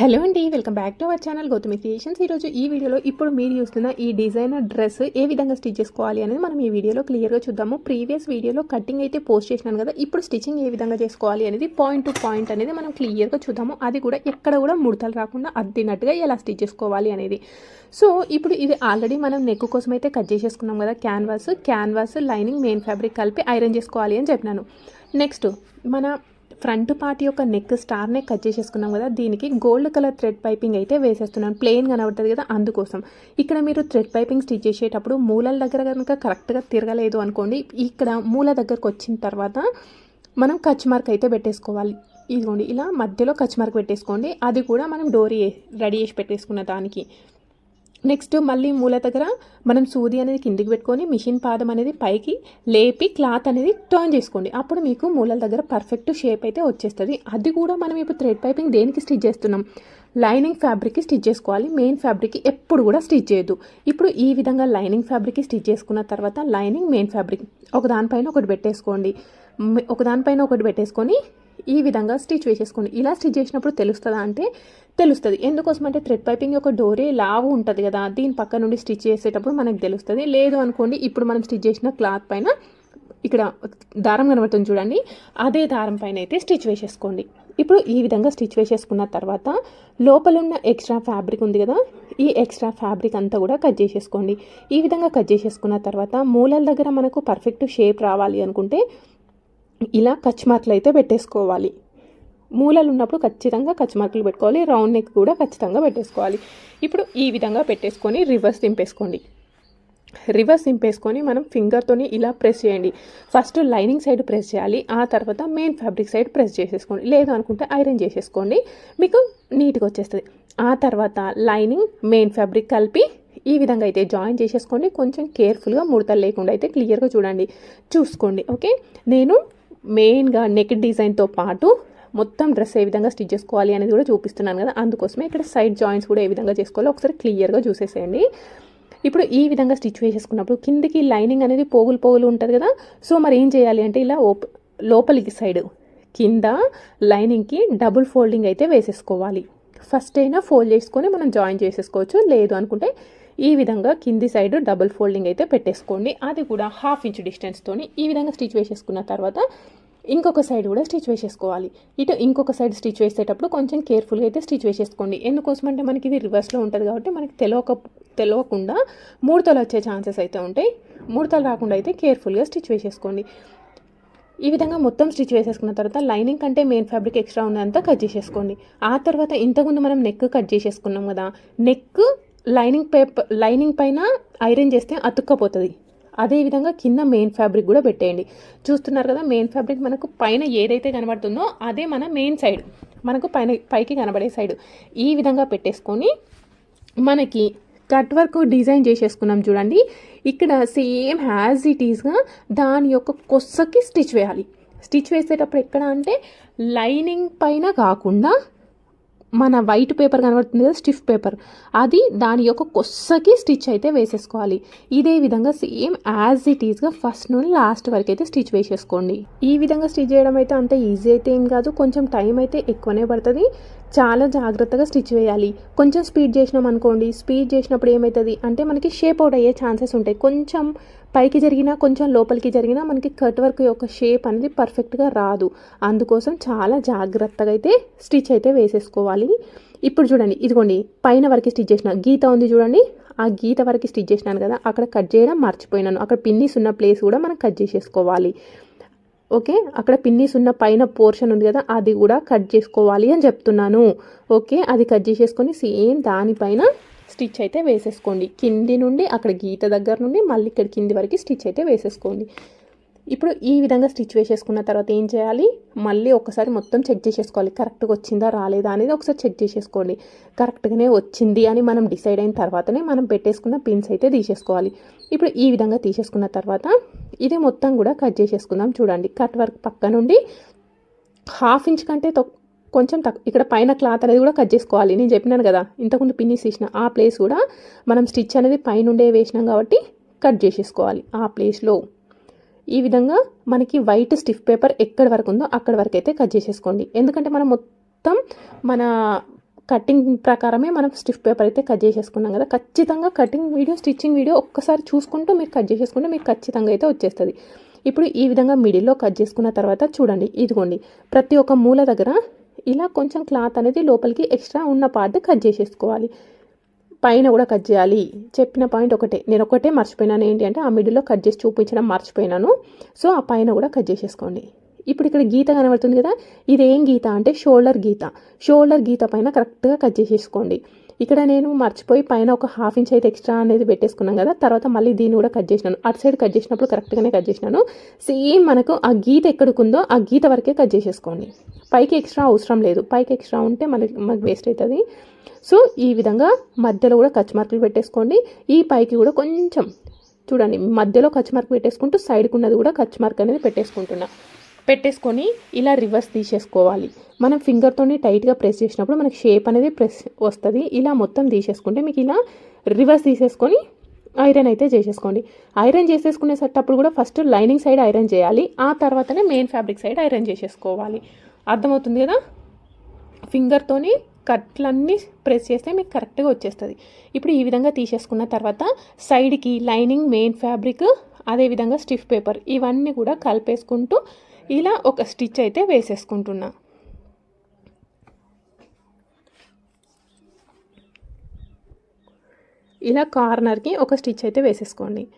Hello అండి welcome back to our channel Gautami Creations. ఈరోజు ఈ వీడియోలో ఇప్పుడు మీరు చూస్తున్న ఈ డిజైనర్ డ్రెస్ ఏ విధంగా స్టిచ్ చేసుకోవాలి అనేది మనం ఈ వీడియోలో క్లియర్గా చూద్దాము. ప్రీవియస్ వీడియోలో కటింగ్ అయితే పోస్ట్ చేసినాను కదా ఇప్పుడు స్టిచ్చింగ్ ఏ విధంగా చేసుకోవాలి అనేది పాయింట్ టు పాయింట్ అనేది మనం క్లియర్గా చూద్దాము. అది కూడా ఎక్కడ కూడా ముడతలు రాకుండా అద్దినట్టుగా ఎలా స్టిచ్ చేసుకోవాలి అనేది. సో ఇప్పుడు ఇది ఆల్రెడీ మనం నెక్ కోసం అయితే కట్ చేసేసుకున్నాం కదా canvas canvas lining main fabric కలిపి ఐరన్ చేసుకోవాలి అని చెప్పినాను. నెక్స్ట్ మన ఫ్రంట్ పార్ట్ యొక్క నెక్ స్టార్ నెక్ కట్ చేసేసుకున్నాం కదా దీనికి గోల్డ్ కలర్ థ్రెడ్ పైపింగ్ అయితే వేసేస్తున్నాను ప్లెయిన్ కనబడుతుంది కదా అందుకోసం. ఇక్కడ మీరు థ్రెడ్ పైపింగ్ స్టిచ్ చేసేటప్పుడు మూలల దగ్గర కనుక కరెక్ట్గా తిరగలేదు అనుకోండి ఇక్కడ మూల దగ్గరకు వచ్చిన తర్వాత మనం కచ్ మార్క్ అయితే పెట్టేసుకోవాలి. ఇదిగోండి ఇలా మధ్యలో కచ్ మార్క్ పెట్టేసుకోండి. అది కూడా మనం డోరీ రెడీ చేసి పెట్టేసుకున్న దానికి. నెక్స్ట్ మళ్ళీ మూల దగ్గర మనం సూది అనేది కిందికి పెట్టుకొని మిషన్ పాదం అనేది పైకి లేపి క్లాత్ అనేది టర్న్ చేసుకోండి. అప్పుడు మీకు మూలల దగ్గర పర్ఫెక్ట్ షేప్ అయితే వచ్చేస్తుంది. అది కూడా మనం ఇప్పుడు థ్రెడ్ పైపింగ్ దేనికి స్టిచ్ చేస్తున్నాం? లైనింగ్ ఫ్యాబ్రిక్కి స్టిచ్ చేసుకోవాలి. మెయిన్ ఫ్యాబ్రిక్కి ఎప్పుడు కూడా స్టిచ్ చేయదు ఇప్పుడు ఈ విధంగా లైనింగ్ ఫ్యాబ్రిక్కి స్టిచ్ చేసుకున్న తర్వాత లైనింగ్ మెయిన్ ఫ్యాబ్రిక్ ఒక దానిపైన ఒకటి పెట్టేసుకోండి. ఒకదానిపైన ఒకటి పెట్టేసుకొని ఈ విధంగా స్టిచ్ వేసేసుకోండి. ఇలా స్టిచ్ చేసినప్పుడు తెలుస్తుందా అంటే తెలుస్తుంది. ఎందుకోసం అంటే థ్రెడ్ పైపింగ్ యొక్క డోరే లావు ఉంటుంది కదా దీని పక్క నుండి స్టిచ్ చేసేటప్పుడు మనకు తెలుస్తుంది. లేదు అనుకోండి ఇప్పుడు మనం స్టిచ్ చేసిన క్లాత్ పైన ఇక్కడ దారం కనబడుతుంది చూడండి అదే దారం పైన అయితే స్టిచ్ వేసేసుకోండి. ఇప్పుడు ఈ విధంగా స్టిచ్ వేసేసుకున్న తర్వాత లోపల ఉన్న ఎక్స్ట్రా ఫ్యాబ్రిక్ ఉంది కదా ఈ ఎక్స్ట్రా ఫ్యాబ్రిక్ అంతా కూడా కట్ చేసేసుకోండి. ఈ విధంగా కట్ చేసేసుకున్న తర్వాత మూలల దగ్గర మనకు పర్ఫెక్ట్ షేప్ రావాలి అనుకుంటే ఇలా కచ్ మార్కులు అయితే పెట్టేసుకోవాలి. మూలలు ఉన్నప్పుడు ఖచ్చితంగా కచ్ మార్కులు పెట్టుకోవాలి. రౌండ్ నెక్ కూడా ఖచ్చితంగా పెట్టేసుకోవాలి. ఇప్పుడు ఈ విధంగా పెట్టేసుకొని రివర్స్ దింపేసుకోండి. రివర్స్ దింపేసుకొని మనం ఫింగర్తోని ఇలా ప్రెస్ చేయండి. ఫస్ట్ లైనింగ్ సైడ్ ప్రెస్ చేయాలి. ఆ తర్వాత మెయిన్ ఫ్యాబ్రిక్ సైడ్ ప్రెస్ చేసేసుకోండి. లేదు అనుకుంటే ఐరన్ చేసేసుకోండి. మీకు నీట్గా వచ్చేస్తుంది. ఆ తర్వాత లైనింగ్ మెయిన్ ఫ్యాబ్రిక్ కలిపి ఈ విధంగా అయితే జాయిన్ చేసేసుకోండి. కొంచెం కేర్ఫుల్గా ముడతలు లేకుండా అయితే క్లియర్గా చూడండి. చూసుకోండి. ఓకే? నేను మెయిన్గా నెక్ డిజైన్తో పాటు మొత్తం డ్రెస్ ఏ విధంగా స్టిచ్ చేసుకోవాలి అనేది కూడా చూపిస్తున్నాను కదా. అందుకోసమే ఇక్కడ సైడ్ జాయింట్స్ కూడా ఏ విధంగా చేసుకోవాలో ఒకసారి క్లియర్గా చూసేసేయండి. ఇప్పుడు ఈ విధంగా స్టిచ్ వేసేసుకున్నప్పుడు కిందికి లైనింగ్ అనేది పోగులు పోగులు ఉంటుంది కదా. సో మరి ఏం చేయాలి అంటే ఇలా ఓప్ లోపలికి సైడ్ కింద లైనింగ్కి డబుల్ ఫోల్డింగ్ అయితే వేసేసుకోవాలి. ఫస్ట్ అయినా ఫోల్డ్ చేసుకొని మనం జాయిన్ చేసేసుకోవచ్చు. లేదు అనుకుంటే ఈ విధంగా కింది సైడ్ డబుల్ ఫోల్డింగ్ అయితే పెట్టేసుకోండి. అది కూడా హాఫ్ ఇంచ్ డిస్టెన్స్తోని ఈ విధంగా స్టిచ్ వేసేసుకున్న తర్వాత ఇంకొక సైడ్ కూడా స్టిచ్ వేసేసుకోవాలి. ఇటు ఇంకొక సైడ్ స్టిచ్ వేసేటప్పుడు కొంచెం కేర్ఫుల్గా అయితే స్టిచ్ వేసేసుకోండి. ఎందుకోసం అంటే మనకి ఇది రివర్స్లో ఉంటుంది కాబట్టి మనకి తెలియక తెలియకుండా మూడతలు వచ్చే ఛాన్సెస్ అయితే ఉంటాయి. మూడతలు రాకుండా అయితే కేర్ఫుల్గా స్టిచ్ వేసేసుకోండి. ఈ విధంగా మొత్తం స్టిచ్ వేసేసుకున్న తర్వాత లైనింగ్ కంటే మెయిన్ ఫ్యాబ్రిక్ ఎక్స్ట్రా ఉన్నంత కట్ చేసేసుకోండి. ఆ తర్వాత ఇంతకుముందు మనం నెక్ కట్ చేసేసుకున్నాం కదా నెక్ లైనింగ్ పేపర్ లైనింగ్ పైన ఐరన్ చేస్తే అతుక్కపోతుంది. అదేవిధంగా కింద మెయిన్ ఫ్యాబ్రిక్ కూడా పెట్టేయండి. చూస్తున్నారు కదా మెయిన్ ఫ్యాబ్రిక్ మనకు పైన ఏదైతే కనబడుతుందో అదే మన మెయిన్ సైడ్. మనకు పైన పైకి కనబడే సైడ్. ఈ విధంగా పెట్టేసుకొని మనకి కట్ వర్క్ డిజైన్ చేసేసుకున్నాం చూడండి. ఇక్కడ సేమ్ హ్యాజ్ ఇట్ ఈస్గా దాని యొక్క కొస్సకి స్టిచ్ వేయాలి. స్టిచ్ వేసేటప్పుడు ఎక్కడ అంటే లైనింగ్ పైన కాకుండా మన వైట్ పేపర్ కనబడుతుంది కదా స్టిఫ్ పేపర్ అది దాని యొక్క కొస్సకి స్టిచ్ అయితే వేసేసుకోవాలి. ఇదే విధంగా సేమ్ యాజ్ ఇట్ ఈస్గా ఫస్ట్ నుండి లాస్ట్ వరకు అయితే స్టిచ్ వేసేసుకోండి. ఈ విధంగా స్టిచ్ చేయడం అయితే అంత ఈజీ అయితే ఏం కాదు. కొంచెం టైం అయితే ఎక్కువనే పడుతుంది. చాలా జాగ్రత్తగా స్టిచ్ వేయాలి. కొంచెం స్పీడ్ చేసినాం అనుకోండి స్పీడ్ చేసినప్పుడు ఏమవుతుంది అంటే మనకి షేప్ అవుట్ అయ్యే ఛాన్సెస్ ఉంటాయి. కొంచెం పైకి జరిగినా కొంచెం లోపలికి జరిగినా మనకి కట్ వర్క్ యొక్క షేప్ అనేది పర్ఫెక్ట్గా రాదు. అందుకోసం చాలా జాగ్రత్తగా అయితే స్టిచ్ అయితే వేసేసుకోవాలి. ఇప్పుడు చూడండి ఇదిగోండి పైన వరకు స్టిచ్ చేసిన గీత ఉంది చూడండి. ఆ గీత వరకు స్టిచ్ చేసినాను కదా అక్కడ కట్ చేయడం మర్చిపోయినాను. అక్కడ పిన్నిస్ ఉన్న ప్లేస్ కూడా మనం కట్ చేసేసుకోవాలి. ఓకే? అక్కడ పిన్నిస్ ఉన్న పైన పోర్షన్ ఉంది కదా అది కూడా కట్ చేసుకోవాలి అని చెప్తున్నాను. ఓకే? అది కట్ చేసేసుకొని సేమ్ దానిపైన స్టిచ్ అయితే వేసేసుకోండి. కింది నుండి అక్కడ గీత దగ్గర నుండి మళ్ళీ ఇక్కడ కింది వరకు స్టిచ్ అయితే వేసేసుకోండి. ఇప్పుడు ఈ విధంగా స్టిచ్ వేసేసుకున్న తర్వాత ఏం చేయాలి? మళ్ళీ ఒకసారి మొత్తం చెక్ చేసేసుకోవాలి. కరెక్ట్గా వచ్చిందా రాలేదా అనేది ఒకసారి చెక్ చేసేసుకోండి. కరెక్ట్గానే వచ్చింది అని మనం డిసైడ్ అయిన తర్వాతనే మనం పెట్టేసుకున్న పిన్స్ అయితే తీసేసుకోవాలి. ఇప్పుడు ఈ విధంగా తీసేసుకున్న తర్వాత ఇది మొత్తం కూడా కట్ చేసేసుకుందాం చూడండి. కట్ వర్క్ పక్క నుండి హాఫ్ ఇంచ్ కంటే కొంచెం తక్కువ ఇక్కడ పైన క్లాత్ అనేది కూడా కట్ చేసుకోవాలి. నేను చెప్పినాను కదా ఇంతకుముందు పిన్నిస్ తీసిన ఆ ప్లేస్ కూడా మనం స్టిచ్ అనేది పైనుండే వేసినాం కాబట్టి కట్ చేసేసుకోవాలి ఆ ప్లేస్లో ఈ విధంగా మనకి వైట్ స్టిఫ్ పేపర్ ఎక్కడి వరకు ఉందో అక్కడి వరకు అయితే కట్ చేసేసుకోండి. ఎందుకంటే మనం మొత్తం మన కటింగ్ ప్రకారమే మనం స్టిఫ్ పేపర్ అయితే కట్ చేసేసుకున్నాం కదా. ఖచ్చితంగా కటింగ్ వీడియో స్టిచ్చింగ్ వీడియో ఒక్కసారి చూసుకుంటూ మీరు కట్ చేసేసుకుంటే మీకు ఖచ్చితంగా అయితే వచ్చేస్తుంది. ఇప్పుడు ఈ విధంగా మిడిల్లో కట్ చేసుకున్న తర్వాత చూడండి ఇదిగోండి. ప్రతి ఒక్క మూల దగ్గర ఇలా కొంచెం క్లాత్ అనేది లోపలికి ఎక్స్ట్రా ఉన్న పార్ట్ కట్ చేసేసుకోవాలి. పైన కూడా కట్ చేయాలి. చెప్పిన పాయింట్ ఒకటే. నేను ఒకటే మర్చిపోయినాను. ఏంటి అంటే ఆ మిడిల్లో కట్ చేసి చూపించడం మర్చిపోయినాను. సో ఆ పైన కూడా కట్ చేసేసుకోండి. ఇప్పుడు ఇక్కడ గీత కనబడుతుంది కదా? ఇదేం గీత అంటే షోల్డర్ గీత. షోల్డర్ గీత పైన కరెక్ట్గా కట్ చేసేసుకోండి. ఇక్కడ నేను మర్చిపోయి పైన ఒక హాఫ్ ఇంచ్ అయితే ఎక్స్ట్రా అనేది పెట్టేసుకున్నాం కదా తర్వాత మళ్ళీ దీన్ని కూడా కట్ చేసినాను. అటు సైడ్ కట్ చేసినప్పుడు కరెక్ట్గానే కట్ చేసినాను. సేమ్ మనకు ఆ గీత ఎక్కడికుందో ఆ గీత వరకే కట్ చేసేసుకోండి. పైకి ఎక్స్ట్రా అవసరం లేదు. పైకి ఎక్స్ట్రా ఉంటే మనకి మనకు వేస్ట్ అవుతుంది. సో ఈ విధంగా మధ్యలో కూడా ఖర్చు మార్కులు పెట్టేసుకోండి. ఈ పైకి కూడా కొంచెం చూడండి మధ్యలో ఖర్చు మార్క్ పెట్టేసుకుంటూ సైడ్కి ఉన్నది కూడా ఖర్చు మార్క్ అనేది పెట్టేసుకుంటున్నా. పెట్టేసుకొని ఇలా రివర్స్ తీసేసుకోవాలి. మనం ఫింగర్తోని టైట్గా ప్రెస్ చేసినప్పుడు మనకి షేప్ అనేది ప్రెస్ వస్తుంది. ఇలా మొత్తం తీసేసుకుంటే మీకు ఇలా రివర్స్ తీసేసుకొని ఐరన్ అయితే చేసేసుకోండి. ఐరన్ చేసేసుకునేటప్పుడు కూడా ఫస్ట్ లైనింగ్ సైడ్ ఐరన్ చేయాలి. ఆ తర్వాతనే మెయిన్ ఫ్యాబ్రిక్ సైడ్ ఐరన్ చేసేసుకోవాలి. అర్థమవుతుంది కదా? ఫింగర్తోని కట్లన్నీ ప్రెస్ చేస్తే మీకు కరెక్ట్గా వచ్చేస్తుంది. ఇప్పుడు ఈ విధంగా తీసేసుకున్న తర్వాత సైడ్కి లైనింగ్ మెయిన్ ఫ్యాబ్రిక్ అదేవిధంగా స్టిఫ్ పేపర్ ఇవన్నీ కూడా కలిపేసుకుంటూ ఇలా ఒక స్టిచ్ అయితే వేసేసుకుంటున్నా. ఇలా కార్నర్కి ఒక స్టిచ్ అయితే వేసేసుకోండి.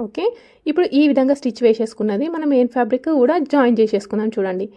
ఓకే? ఇప్పుడు ఈ విధంగా స్టిచ్ వేసేసుకున్నది మనం మెయిన్ ఫ్యాబ్రిక్ కూడా జాయిన్ చేసేసుకుందాం చూడండి.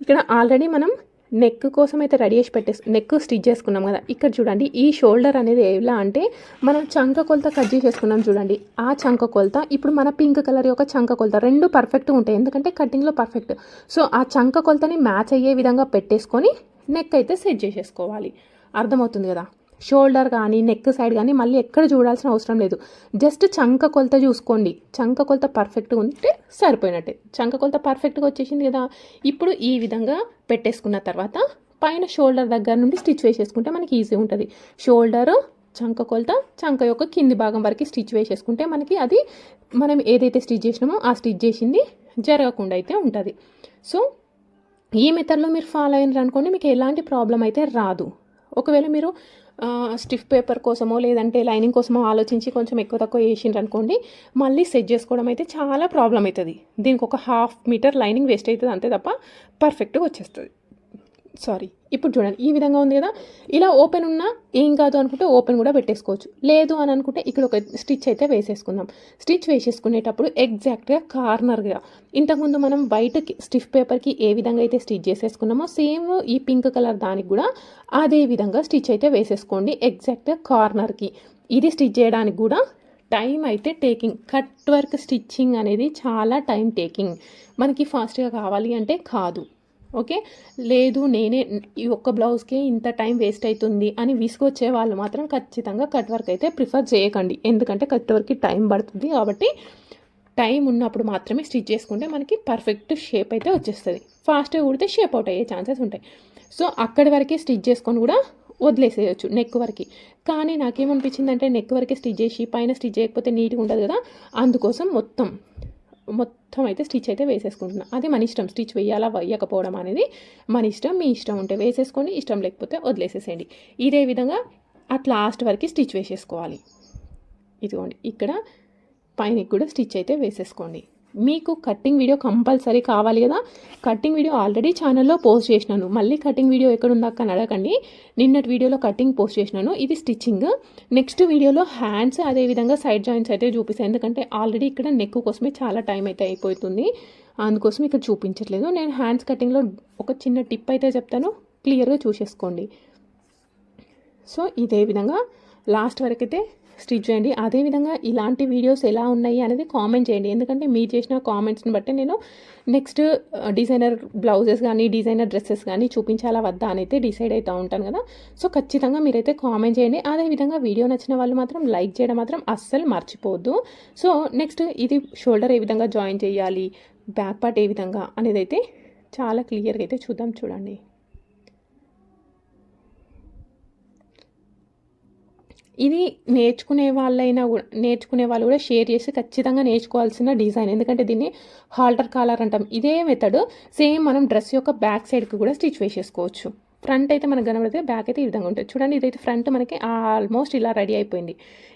ఇక్కడ ఆల్రెడీ మనం నెక్ కోసం అయితే రెడీ చేసి పెట్టేసి నెక్ స్టిచ్ చేసుకున్నాం కదా. ఇక్కడ చూడండి ఈ షోల్డర్ అనేది ఎలా అంటే మనం చంక కొలత కట్ చేసేసుకున్నాం చూడండి. ఆ చంక కొలత ఇప్పుడు మన పింక్ కలర్ యొక్క చంక కొలత రెండు పర్ఫెక్ట్గా ఉంటాయి. ఎందుకంటే కటింగ్లో పర్ఫెక్ట్ సో ఆ చంక కొలతని మ్యాచ్ అయ్యే విధంగా పెట్టేసుకొని నెక్ అయితే సెట్ చేసేసుకోవాలి. అర్థమవుతుంది కదా? షోల్డర్ కానీ నెక్ సైడ్ కానీ మళ్ళీ ఎక్కడ చూడాల్సిన అవసరం లేదు. జస్ట్ చంక కొలత చూసుకోండి. చంక కొలత పర్ఫెక్ట్గా ఉంటే సరిపోయినట్టే. చంక కొలత పర్ఫెక్ట్గా వచ్చేసింది కదా. ఇప్పుడు ఈ విధంగా పెట్టేసుకున్న తర్వాత పైన షోల్డర్ దగ్గర నుండి స్టిచ్ వేసేసుకుంటే మనకి ఈజీ ఉంటుంది. షోల్డర్ చంక కొలత చంక యొక్క కింది భాగం వరకు స్టిచ్ వేసేసుకుంటే మనకి అది మనం ఏదైతే స్టిచ్ చేసినామో ఆ స్టిచ్ చేసింది జరగకుండా అయితే ఉంటుంది. సో ఈ మెథడ్లో మీరు ఫాలో అయినారు అనుకోండి మీకు ఎలాంటి ప్రాబ్లం అయితే రాదు. ఒకవేళ మీరు స్టిఫ్ పేపర్ కోసమో లేదంటే లైనింగ్ కోసమో ఆలోచించి కొంచెం ఎక్కువ తక్కువ వేసిండ్రు అనుకోండి మళ్ళీ సెట్ చేసుకోవడం అయితే చాలా ప్రాబ్లం అవుతుంది. దీనికి ఒక హాఫ్ మీటర్ లైనింగ్ వేస్ట్ అవుతుంది అంతే తప్ప పర్ఫెక్ట్గా వచ్చేస్తుంది. సారీ ఇప్పుడు చూడండి. ఈ విధంగా ఉంది కదా? ఇలా ఓపెన్ ఉన్నా ఏం కాదు అనుకుంటే ఓపెన్ కూడా పెట్టేసుకోవచ్చు. లేదు అని అనుకుంటే ఇక్కడ ఒక స్టిచ్ అయితే వేసేసుకుందాం. స్టిచ్ వేసేసుకునేటప్పుడు ఎగ్జాక్ట్గా కార్నర్గా ఇంతకుముందు మనం వైట్ స్టిఫ్ పేపర్కి ఏ విధంగా అయితే స్టిచ్ చేసేసుకున్నామో సేమ్ ఈ పింక్ కలర్ దానికి కూడా అదే విధంగా స్టిచ్ అయితే వేసేసుకోండి. ఎగ్జాక్ట్గా కార్నర్కి ఇది స్టిచ్ చేయడానికి కూడా టైం అయితే టేకింగ్ కట్ వర్క్ స్టిచ్చింగ్ అనేది చాలా టైం టేకింగ్ మనకి ఫాస్ట్గా కావాలి అంటే కాదు. ఓకే? లేదు నేనే ఈ ఒక్క బ్లౌజ్కి ఇంత టైం వేస్ట్ అవుతుంది అని విసుగొచ్చే వాళ్ళు మాత్రం ఖచ్చితంగా కట్ వర్క్ అయితే ప్రిఫర్ చేయకండి. ఎందుకంటే కట్ వర్క్కి టైం పడుతుంది కాబట్టి టైం ఉన్నప్పుడు మాత్రమే స్టిచ్ చేసుకుంటే మనకి పర్ఫెక్ట్ షేప్ అయితే వచ్చేస్తుంది. ఫాస్ట్గా కుడితే షేప్ అవుట్ అయ్యే ఛాన్సెస్ ఉంటాయి. సో అక్కడి వరకే స్టిచ్ చేసుకొని కూడా వదిలేసేయచ్చు నెక్ వరకు. కానీ నాకేమనిపించిందంటే నెక్ వరకే స్టిచ్ చేసి పైన స్టిచ్ చేయకపోతే నీట్గా ఉండదు కదా? అందుకోసం మొత్తం మొత్తం అయితే స్టిచ్ అయితే వేసేసుకుంటున్నా. అది మన ఇష్టం స్టిచ్ వేయాలా వేయకపోవడం అనేది మన ఇష్టం మీ ఇష్టం ఉంటే వేసేసుకోండి ఇష్టం లేకపోతే వదిలేసేసేయండి. ఇదే విధంగా అట్ లాస్ట్ వరకు స్టిచ్ వేసేసుకోవాలి. ఇదిగోండి ఇక్కడ పైనకి కూడా స్టిచ్ అయితే వేసేసుకోండి. మీకు కట్టింగ్ వీడియో కంపల్సరీ కావాలి కదా? కట్టింగ్ వీడియో ఆల్రెడీ ఛానల్లో పోస్ట్ చేసినాను. మళ్ళీ కటింగ్ వీడియో ఎక్కడ ఉందా అని అడగండి. నిన్నటి వీడియోలో కటింగ్ పోస్ట్ చేసినాను. ఇది స్టిచ్చింగ్ నెక్స్ట్ వీడియోలో హ్యాండ్స్ అదేవిధంగా సైడ్ జాయింట్స్ అయితే చూపిస్తాను. ఎందుకంటే ఆల్రెడీ ఇక్కడ నెక్ కోసమే చాలా టైం అయితే అయిపోతుంది. అందుకోసం ఇక్కడ చూపించట్లేదు. నేను హ్యాండ్స్ కటింగ్లో ఒక చిన్న టిప్ అయితే చెప్తాను. క్లియర్గా చూసేసుకోండి. సో ఇదే విధంగా లాస్ట్ వరకు అయితే స్టిచ్ చేయండి అదేవిధంగా ఇలాంటి వీడియోస్ ఎలా ఉన్నాయి అనేది కామెంట్ చేయండి. ఎందుకంటే మీరు చేసిన కామెంట్స్ని బట్టి నేను నెక్స్ట్ డిజైనర్ బ్లౌజెస్ కానీ డిజైనర్ డ్రెస్సెస్ కానీ చూపించాలా వద్దా అని అయితే డిసైడ్ అవుతూ ఉంటాను కదా. సో ఖచ్చితంగా మీరైతే కామెంట్ చేయండి. అదేవిధంగా వీడియో నచ్చిన వాళ్ళు మాత్రం లైక్ చేయడం మాత్రం అస్సలు మర్చిపోవద్దు. సో నెక్స్ట్ ఇది షోల్డర్ ఏ విధంగా జాయిన్ చేయాలి బ్యాక్ పార్ట్ ఏ విధంగా అనేది అయితే చాలా క్లియర్గా అయితే చూద్దాం చూడండి. ఇది నేర్చుకునే వాళ్ళైనా కూడా నేర్చుకునే వాళ్ళు కూడా షేర్ చేసి ఖచ్చితంగా నేర్చుకోవాల్సిన డిజైన్. ఎందుకంటే దీన్ని హాల్టర్ కాలర్ అంటాం. ఇదే మెథడ్ సేమ్ మనం డ్రెస్ యొక్క బ్యాక్ సైడ్కి కూడా స్టిచ్ వేసేసుకోవచ్చు. ఫ్రంట్ అయితే మనకు కనబడితే బ్యాక్ అయితే ఈ విధంగా ఉంటుంది. చూడండి ఇదైతే ఫ్రంట్ మనకి ఆల్మోస్ట్ ఇలా రెడీ అయిపోయింది.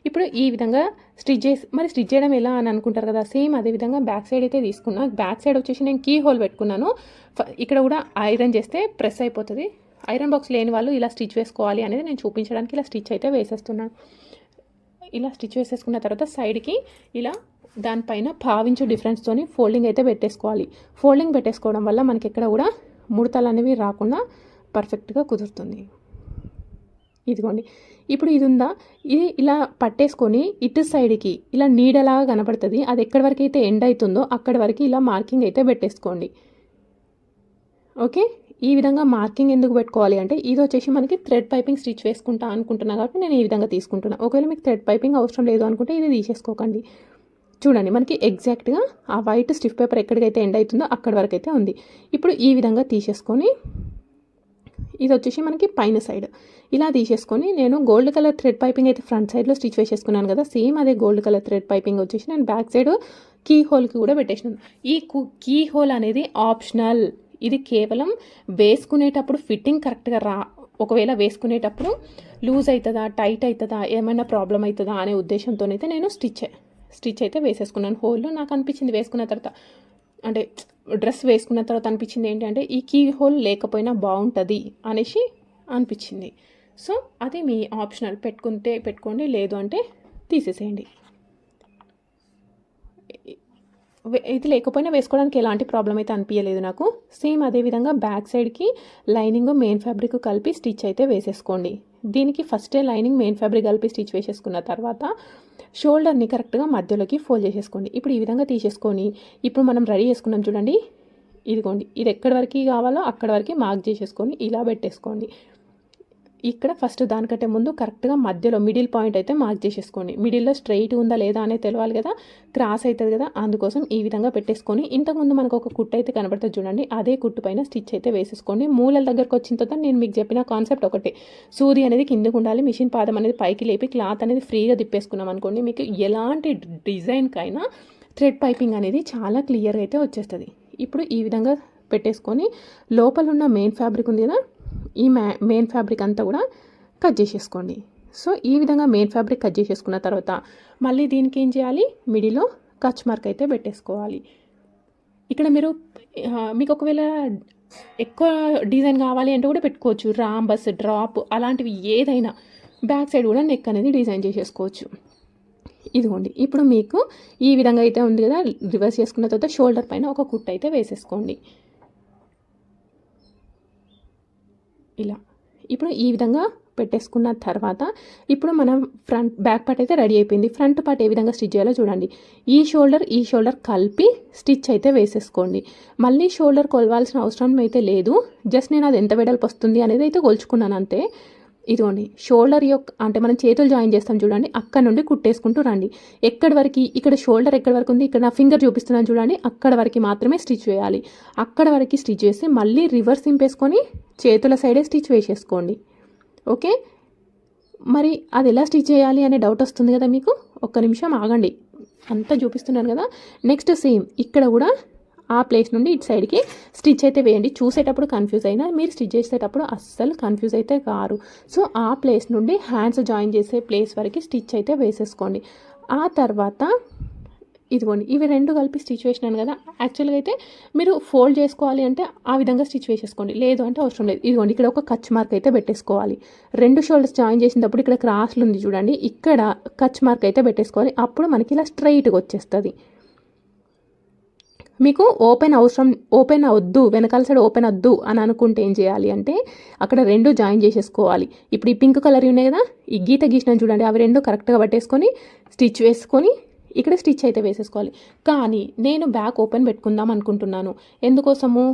ఇప్పుడు ఈ విధంగా స్టిచ్ చేసి మరి స్టిచ్ చేయడం ఎలా అని అనుకుంటారు కదా సేమ్ అదే విధంగా బ్యాక్ సైడ్ అయితే తీసుకున్నా. బ్యాక్ సైడ్ వచ్చేసి నేను కీ హోల్ పెట్టుకున్నాను. ఇక్కడ కూడా ఐరన్ చేస్తే ప్రెస్ అయిపోతుంది. ఐరన్ బాక్స్ లేని వాళ్ళు ఇలా స్టిచ్ వేసుకోవాలి అనేది నేను చూపించడానికి ఇలా స్టిచ్ అయితే వేసేస్తున్నాను. ఇలా స్టిచ్ వేసేసుకున్న తర్వాత సైడ్కి ఇలా దానిపైన పావించు డిఫరెన్స్తో ఫోల్డింగ్ అయితే పెట్టేసుకోవాలి. ఫోల్డింగ్ పెట్టేసుకోవడం వల్ల మనకి ఎక్కడ కూడా ముడతలు అనేవి రాకుండా పర్ఫెక్ట్గా కుదురుతుంది. ఇదిగోండి. ఇప్పుడు ఇది ఉందా? ఇది ఇలా పట్టేసుకొని ఇటు సైడ్కి ఇలా నీడలాగా కనపడుతుంది. అది ఎక్కడి వరకు అయితే ఎండ్ అవుతుందో అక్కడి వరకు ఇలా మార్కింగ్ అయితే పెట్టేసుకోండి. ఓకే? ఈ విధంగా మార్కింగ్ ఎందుకు పెట్టుకోవాలి అంటే ఇది వచ్చేసి మనకి థ్రెడ్ పైపింగ్ స్టిచ్ వేసుకుంటా అనుకుంటున్నా కాబట్టి నేను ఈ విధంగా తీసుకుంటున్నా. ఒకవేళ మీకు థ్రెడ్ పైపింగ్ అవసరం లేదు అనుకుంటే ఇది తీసేసుకోకండి. చూడండి మనకి ఎగ్జాక్ట్గా ఆ వైట్ స్టిఫ్ పేపర్ ఎక్కడికైతే ఎండ్ అవుతుందో అక్కడి వరకు అయితే ఉంది. ఇప్పుడు ఈ విధంగా తీసేసుకొని ఇది వచ్చేసి మనకి పైన సైడ్ ఇలా తీసేసుకొని నేను గోల్డ్ కలర్ థ్రెడ్ పైపింగ్ అయితే ఫ్రంట్ సైడ్లో స్టిచ్ వేసేసుకున్నాను కదా సేమ్ అదే గోల్డ్ కలర్ థ్రెడ్ పైపింగ్ వచ్చేసి నేను బ్యాక్ సైడ్ కీ హోల్కి కూడా పెట్టేసినాను. ఈ కీ హోల్ అనేది ఆప్షనల్ ఇది కేవలం వేసుకునేటప్పుడు ఫిట్టింగ్ కరెక్ట్గా రా ఒకవేళ వేసుకునేటప్పుడు లూజ్ అవుతుందా టైట్ అవుతుందా ఏమైనా ప్రాబ్లం అవుతుందా అనే ఉద్దేశంతోనైతే నేను స్టిచ్ స్టిచ్ అయితే వేసేసుకున్నాను. హోల్ నాకు అనిపించింది వేసుకున్న తర్వాత అంటే డ్రెస్ వేసుకున్న తర్వాత అనిపించింది ఏంటంటే ఈ కీ హోల్ లేకపోయినా బాగుంటుంది అనేసి అనిపించింది. సో అది మీ ఆప్షనల్. పెట్టుకుంటే పెట్టుకోండి లేదు అంటే తీసేసేయండి. ఇది లేకపోయినా వేసుకోవడానికి ఎలాంటి ప్రాబ్లం అయితే అనిపించలేదు నాకు. సేమ్ అదే విధంగా బ్యాక్ సైడ్కి లైనింగ్ మెయిన్ ఫ్యాబ్రిక్ కలిపి స్టిచ్ అయితే వేసేసుకోండి. దీనికి ఫస్టే లైనింగ్ మెయిన్ ఫ్యాబ్రిక్ కలిపి స్టిచ్ వేసేసుకున్న తర్వాత షోల్డర్ని కరెక్ట్గా మధ్యలోకి ఫోల్డ్ చేసేసుకోండి. ఇప్పుడు ఈ విధంగా తీసేసుకొని ఇప్పుడు మనం రెడీ చేసుకున్నాం చూడండి. ఇదిగోండి ఇది ఎక్కడి వరకు కావాలో అక్కడి వరకు మార్క్ చేసేసుకొని ఇలా పెట్టేసుకోండి. ఇక్కడ ఫస్ట్ దానికంటే ముందు కరెక్ట్గా మధ్యలో మిడిల్ పాయింట్ అయితే మార్క్ చేసేసుకోండి. మిడిల్లో స్ట్రైట్ ఉందా లేదా అనేది తెలియాలి కదా. క్రాస్ అవుతుంది కదా. అందుకోసం ఈ విధంగా పెట్టేసుకొని ఇంతకుముందు మనకు ఒక కుట్టు అయితే కనబడుతుంది చూడండి. అదే కుట్టు పైన స్టిచ్ అయితే వేసేసుకోండి. మూలల దగ్గరకు వచ్చిన తర్వాత నేను మీకు చెప్పిన కాన్సెప్ట్ ఒకటే. సూది అనేది కిందకు ఉండాలి మిషన్ పాదం అనేది పైకి లేపి క్లాత్ అనేది ఫ్రీగా తిప్పేసుకున్నాం అనుకోండి మీకు ఎలాంటి డిజైన్కైనా థ్రెడ్ పైపింగ్ అనేది చాలా క్లియర్గా అయితే వచ్చేస్తుంది. ఇప్పుడు ఈ విధంగా పెట్టేసుకొని లోపల ఉన్న మెయిన్ ఫ్యాబ్రిక్ ఉంది కదా ఈ మ్యా మెయిన్ ఫ్యాబ్రిక్ అంతా కూడా కట్ చేసేసుకోండి. సో ఈ విధంగా మెయిన్ ఫ్యాబ్రిక్ కట్ చేసేసుకున్న తర్వాత మళ్ళీ దీనికి ఏం చేయాలి? మిడిలో కచ్ మార్క్ అయితే పెట్టేసుకోవాలి. ఇక్కడ మీరు మీకు ఒకవేళ ఎక్కువ డిజైన్ కావాలి అంటే కూడా పెట్టుకోవచ్చు. రాంబస్ డ్రాప్ అలాంటివి ఏదైనా. బ్యాక్ సైడ్ కూడా నెక్ అనేది డిజైన్ చేసేసుకోవచ్చు. ఇదిగోండి. ఇప్పుడు మీకు ఈ విధంగా అయితే ఉంది కదా రివర్స్ చేసుకున్న తర్వాత షోల్డర్ పైన ఒక కుట్ అయితే వేసేసుకోండి. ఇలా. ఇప్పుడు ఈ విధంగా పెట్టేసుకున్న తర్వాత ఇప్పుడు మనం ఫ్రంట్ బ్యాక్ పార్ట్ అయితే రెడీ అయిపోయింది. ఫ్రంట్ పార్ట్ ఏ విధంగా స్టిచ్ చేయాలో చూడండి. ఈ షోల్డర్ ఈ షోల్డర్ కలిపి స్టిచ్ అయితే వేసేసుకోండి. మళ్ళీ షోల్డర్ కొలవాల్సిన అవసరం అయితే లేదు. జస్ట్ నేను అది ఎంత వెడల్పు వస్తుంది అనేది అయితే కొలుచుకున్నాను అంతే. ఇదిగోండి షోల్డర్ యొక్క అంటే మనం చేతులు జాయిన్ చేస్తాం చూడండి అక్కడ నుండి కుట్టేసుకుంటూ రండి. ఎక్కడి వరకు ఇక్కడ షోల్డర్ ఎక్కడి వరకు ఉంది ఇక్కడ నా ఫింగర్ చూపిస్తున్నాను చూడండి అక్కడ వరకు మాత్రమే స్టిచ్ వేయాలి అక్కడ వరకు స్టిచ్ చేసి మళ్ళీ రివర్స్ ఇంపేసుకొని చేతుల సైడే స్టిచ్ వేసేసుకోండి. ఓకే? మరి అది ఎలా స్టిచ్ చేయాలి అనే డౌట్ వస్తుంది కదా మీకు? ఒక్క నిమిషం ఆగండి. అంతా చూపిస్తున్నాను కదా. నెక్స్ట్ సేమ్ ఇక్కడ కూడా ఆ ప్లేస్ నుండి ఇటు సైడ్కి స్టిచ్ అయితే వేయండి. చూసేటప్పుడు కన్ఫ్యూజ్ అయినా మీరు స్టిచ్ చేసేటప్పుడు అస్సలు కన్ఫ్యూజ్ అయితే కారు. సో ఆ ప్లేస్ నుండి హ్యాండ్స్ జాయిన్ చేసే ప్లేస్ వరకు స్టిచ్ అయితే వేసేసుకోండి. ఆ తర్వాత ఇదిగోండి ఇవి రెండు కలిపి స్టిచ్ వేసినాను కదా యాక్చువల్గా అయితే మీరు ఫోల్డ్ చేసుకోవాలి అంటే ఆ విధంగా స్టిచ్ వేసేసుకోండి. లేదు అంటే అవసరం లేదు. ఇదిగోండి ఇక్కడ ఒక కచ్ మార్క్ అయితే పెట్టేసుకోవాలి. రెండు షోల్డర్స్ జాయిన్ చేసినప్పుడు ఇక్కడ క్రాస్లు ఉంది చూడండి. ఇక్కడ కచ్ మార్క్ అయితే పెట్టేసుకోవాలి. అప్పుడు మనకి ఇలా స్ట్రైట్గా వచ్చేస్తుంది. మీకు ఓపెన్ అవసరం ఓపెన్ అవద్దు వెనకాల సైడ్ ఓపెన్ వద్దు అని అనుకుంటే ఏం చేయాలి అంటే అక్కడ రెండు జాయిన్ చేసేసుకోవాలి. ఇప్పుడు ఈ పింక్ కలర్ ఉన్నాయి కదా ఈ గీత గీసిన చూడండి అవి రెండు కరెక్ట్గా పట్టేసుకొని స్టిచ్ వేసుకొని ఇక్కడ స్టిచ్ అయితే వేసేసుకోవాలి. కానీ నేను బ్యాక్ ఓపెన్ పెట్టుకుందాం అనుకుంటున్నాను. ఎందుకోసము?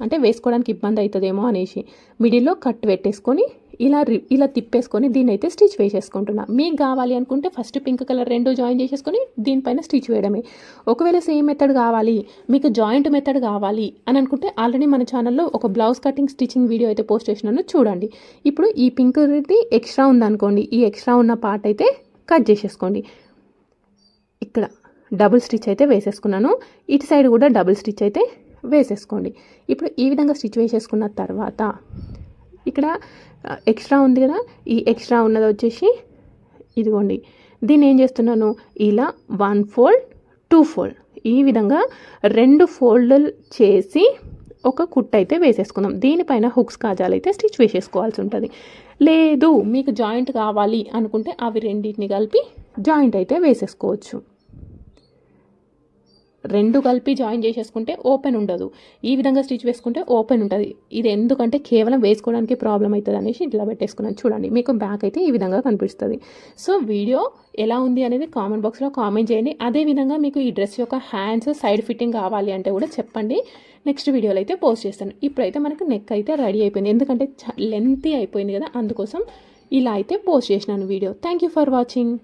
అంటే వేసుకోవడానికి ఇబ్బంది అవుతుందేమో అనేసి. మిడిల్లో కట్ పెట్టేసుకొని ఇలా రి- ఇలా తిప్పేసుకొని దీన్ని అయితే స్టిచ్ వేసేసుకుంటున్నా. మీకు కావాలి అనుకుంటే ఫస్ట్ పింక్ కలర్ రెండు జాయిన్ చేసేసుకొని దీనిపైన స్టిచ్ వేయడమే. ఒకవేళ సేమ్ మెథడ్ కావాలి మీకు జాయింట్ మెథడ్ కావాలి అని అనుకుంటే ఆల్రెడీ మన ఛానల్లో ఒక బ్లౌజ్ కటింగ్ స్టిచ్చింగ్ వీడియో అయితే పోస్ట్ చేసినాను చూడండి. ఇప్పుడు ఈ పింక్ది ఎక్స్ట్రా ఉందనుకోండి ఈ ఎక్స్ట్రా ఉన్న పార్ట్ అయితే కట్ చేసేసుకోండి. ఇక్కడ డబుల్ స్టిచ్ అయితే వేసేసుకున్నాను ఇటు సైడ్ కూడా డబుల్ స్టిచ్ అయితే వేసేసుకోండి. ఇప్పుడు ఈ విధంగా స్టిచ్ వేసేసుకున్న తర్వాత ఇక్కడ ఎక్స్ట్రా ఉంది కదా? ఈ ఎక్స్ట్రా ఉన్నది వచ్చేసి ఇదిగోండి. దీన్ని ఏం చేస్తున్నాను? ఇలా వన్ ఫోల్డ్ టూ ఫోల్డ్ ఈ విధంగా రెండు ఫోల్డ్లు చేసి ఒక కుట్ అయితే వేసేసుకుందాం. దీనిపైన హుక్స్ కాజాలు అయితే స్టిచ్ వేసేసుకోవాల్సి ఉంటుంది. లేదు మీకు జాయింట్ కావాలి అనుకుంటే అవి రెండింటిని కలిపి జాయింట్ అయితే వేసేసుకోవచ్చు. రెండు కలిపి జాయిన్ చేసేసుకుంటే ఓపెన్ ఉండదు. ఈ విధంగా స్టిచ్ వేసుకుంటే ఓపెన్ ఉంటుంది. ఇది ఎందుకంటే కేవలం వేసుకోవడానికి ప్రాబ్లం అవుతుంది అనేసి ఇట్లా పెట్టేసుకున్నాను. చూడండి మీకు బ్యాక్ అయితే ఈ విధంగా కనిపిస్తుంది. సో వీడియో ఎలా ఉంది అనేది కామెంట్ బాక్స్లో కామెంట్ చేయండి. అదేవిధంగా మీకు ఈ డ్రెస్ యొక్క హ్యాండ్స్ సైడ్ ఫిట్టింగ్ కావాలి అంటే కూడా చెప్పండి. నెక్స్ట్ వీడియోలో అయితే పోస్ట్ చేస్తాను. ఇప్పుడైతే మనకు నెక్ అయితే రెడీ అయిపోయింది. ఎందుకంటే లెంతీ అయిపోయింది కదా. అందుకోసం ఇలా అయితే పోస్ట్ చేసినాను video thank you for watching